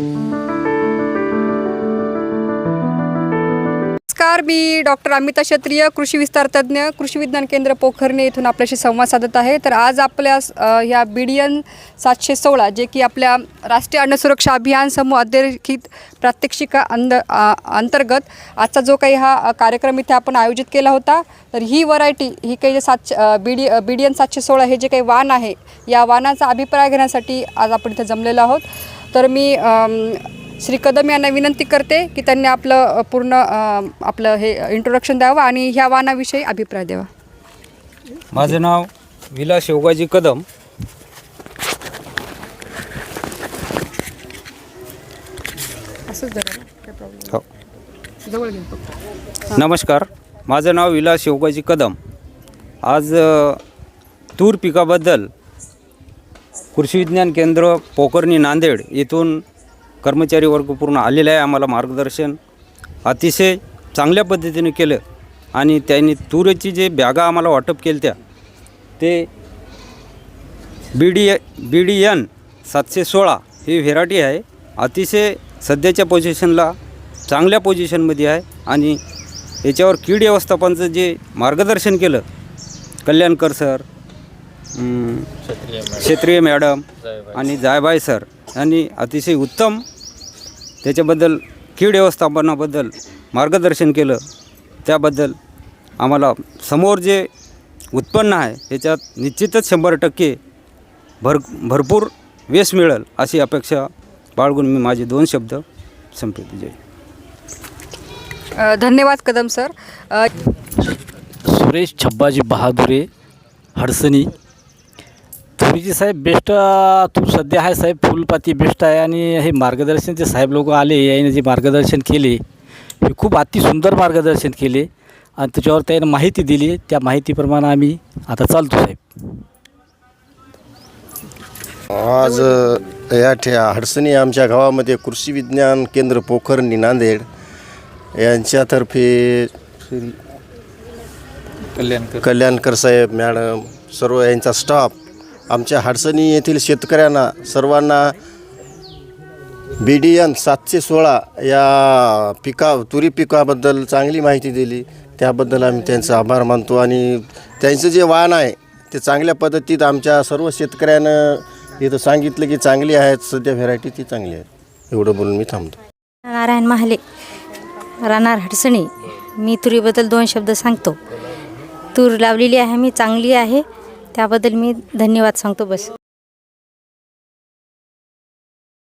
नमस्कार मी डॉक्टर अमिता क्षत्रिय कृषी विस्तार तज्ज्ञ कृषी विज्ञान केंद्र पोखरणे इथून आपल्याशी संवाद साधत आहे. तर आज आपल्या ह्या बी डी एन सातशे सोळा जे की आपल्या राष्ट्रीय अन्न सुरक्षा अभियान समूह अधोरेखित प्रात्यक्षिका अंद अंतर्गत आजचा जो काही हा कार्यक्रम इथे आपण आयोजित केला होता तर ही व्हरायटी ही काही जे सातशे B D B D N सातशे सोळा हे जे काही वाण आहे या वाणाचा अभिप्राय घेण्यासाठी आज आपण इथे जमलेलो आहोत. तर मी श्री कदम यांना विनंती करते की त्यांनी आपलं पूर्ण आपलं हे इंट्रोडक्शन द्यावं आणि ह्या वाणाविषयी अभिप्राय द्यावा. माझं नाव विलास शेवगाजी कदम. हो. नमस्कार. माझं नाव विलास शेवगाजी कदम. आज तूर पिकाबद्दल कृषी विज्ञान केंद्र पोकर्णी नांदेड येथून कर्मचारी वर्ग पूर्ण आलेला आहे आम्हाला मार्गदर्शन. अतिशय चांगल्या पद्धतीने केलं आणि त्यांनी तुरेची जे बॅगा आम्हाला वाटप केल्या त्या ते B D B D N सातशे सोळा ही व्हेरायटी आहे. अतिशय सध्याच्या पोझिशनला चांगल्या पोझिशनमध्ये आहे आणि याच्यावर कीड व्यवस्थापनाचं जे मार्गदर्शन केलं कल्याणकर सर अं, क्षेत्रीय मॅडम आणि जायबाई सर यांनी अतिशय उत्तम त्याच्याबद्दल कीड व्यवस्थापनाबद्दल मार्गदर्शन केलं. त्याबद्दल आम्हाला समोर जे उत्पन्न आहे याच्यात निश्चितच शंभर टक्के भर भरपूर वेश मिळेल अशी अपेक्षा बाळगून मी माझे दोन शब्द संपवतो. जय अ, धन्यवाद कदम सर. अ, सुरेश छब्बाजी बहादुरे हडसणी तुरीची साहेब बेस्ट तूर सध्या आहे साहेब फुलपाती बेस्ट आहे आणि हे मार्गदर्शन जे साहेब लोक आले याने जे मार्गदर्शन केले हे खूप अति सुंदर मार्गदर्शन केले आणि त्याच्यावर त्याने माहिती दिली. त्या माहितीप्रमाणे आम्ही आता चालतो साहेब. आज या ठे हडसणी आमच्या गावामध्ये कृषी विज्ञान केंद्र पोखर्णी नांदेड यांच्यातर्फे श्री कल्याणकर. कल्याणकर साहेब मॅडम सर्व यांचा स्टाफ आमच्या हाडसणी येथील शेतकऱ्यांना सर्वांना बी डी एन सातशे सोळा या पिका तुरी पिकाबद्दल चांगली माहिती दिली. त्याबद्दल आम्ही त्यांचा आभार मानतो आणि त्यांचं जे वाहन आहे ते चांगल्या पद्धतीत आमच्या सर्व शेतकऱ्यानं इथं सांगितलं की चांगली आहेत सध्या व्हेरायटी ती चांगली आहे एवढं बोलून मी थांबतो. नारायण महाले राहणार हडसणी. मी तुरीबद्दल दोन शब्द सांगतो. तूर लावलेली आहे मी चांगली आहे. त्याबद्दल मी धन्यवाद सांगतो बस.